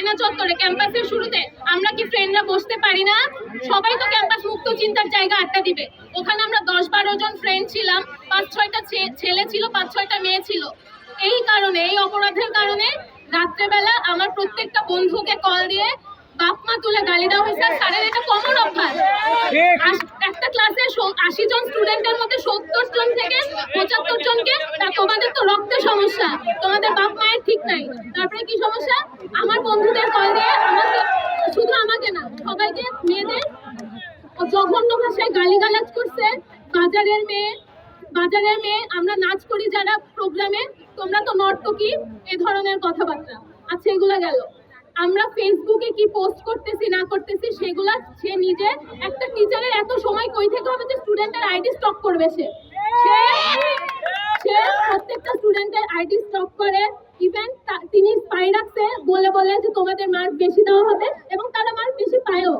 আয়না চত্বরে ক্যাম্পাসের শুরুতে। আমরা কি ফ্রেন্ডরা বসতে পারি না? সবাই তো ক্যাম্পাস মুক্ত চিন্তার জায়গা আড্ডা দিবে। ওখানে আমরা দশ বারো জন ফ্রেন্ড ছিলাম। পাঁচ ছয়টা ছেলে ছিল পাঁচ ছয়টা মেয়ে ছিল। এই কারণে এই অপরাধের কারণে রাত্রেবেলা আমার প্রত্যেকটা বন্ধুকে কল দিয়ে বাপ মা তুলে গালি দেওয়া হয়েছে। স্যারের এটা কমন অভ্যাস। একটা ক্লাসে আশি জন স্টুডেন্টের মধ্যে সত্তর জন থেকে পঁচাত্তর জনকে তা তোমাদের তো রক্তের সমস্যা। তোমাদের বাপ মায়ের ঠিক নাই। তারপরে কি সমস্যা? আমার বন্ধুদের কল দিয়ে আমাকে, শুধু আমাকে না, সবাইকে, মেয়েদের জঘন্য ভাষায় গালিগালাজ করছে। বাজারের মেয়ে বাজারের মেয়ে, আমরা নাচ করি যারা প্রোগ্রামে, তোমরা তো নর্তকী, এ ধরনের কথাবার্তা। আচ্ছা এগুলা গেল। আমরা ফেসবুকে কি পোস্ট করতেছি, না করতেছি, সেগুলা সে নিজে, একটা টিচারের এত সময় কই থেকে হবে যে স্টুডেন্টের আইডি স্টক করবে সে প্রত্যেকটা স্টুডেন্টের আইডি স্টক করে ইভেন তিনি স্পাই রাখছে, বলে বলে যে তোমাদের মার্ক বেশি দেওয়া হবে এবং তারা মার্ক বেশি পায়ও।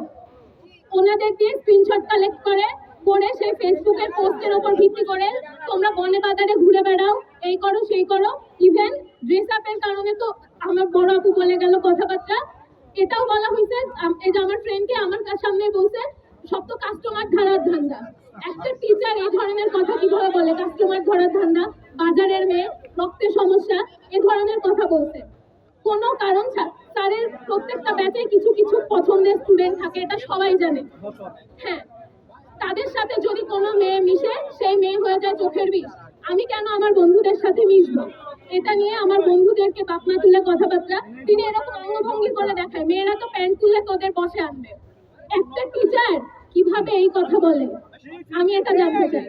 ওনাদের দিয়ে স্ক্রিনশট কালেক্ট করে করে সেই ফেসবুকের পোস্টের ওপর ভিত্তি করে তোমরা বনে বাজারে ঘুরে বেড়াও, এই করো, সেই করো। ইভেন ড্রেস আপের কারণে তো আমার বড় আপু বলে গেল কথাবার্তা। এটাও বলা হয়েছে এই যে আমার ফ্রেন্ডকে আমার সামনে বলছে, সব তো কাস্টমার ধরার ধান্দা। একটা টিচার এই ধরনের কথা কীভাবে বলে? কাস্টমার ধরার ধান্দা, বাজারের মেয়ে রক্তের সমস্যা, এ ধরনের কথা বলছে। কোনো কারণ স্যারের প্রত্যেকটা ব্যাচে কিছু কিছু পছন্দের স্টুডেন্ট থাকে, এটা সবাই জানে। হ্যাঁ তাদের সাথে যদি কোনো মেয়ে মিশে, সেই মেয়ে হয়ে যায় চোখের বিষ। আমি কেন আমার বন্ধুদের সাথে মিশবো? এটা নিয়ে আমার বন্ধুদেরকে বাপমা তুলে কথাবার্তা, তিনি এরকম অঙ্গভঙ্গি করে দেখায়। মেয়েরা তো প্যান্ট তুলে তোদের বসে আনবে। একটা টিচার কীভাবে এই কথা বলে? আমি এটা জানতে চাই।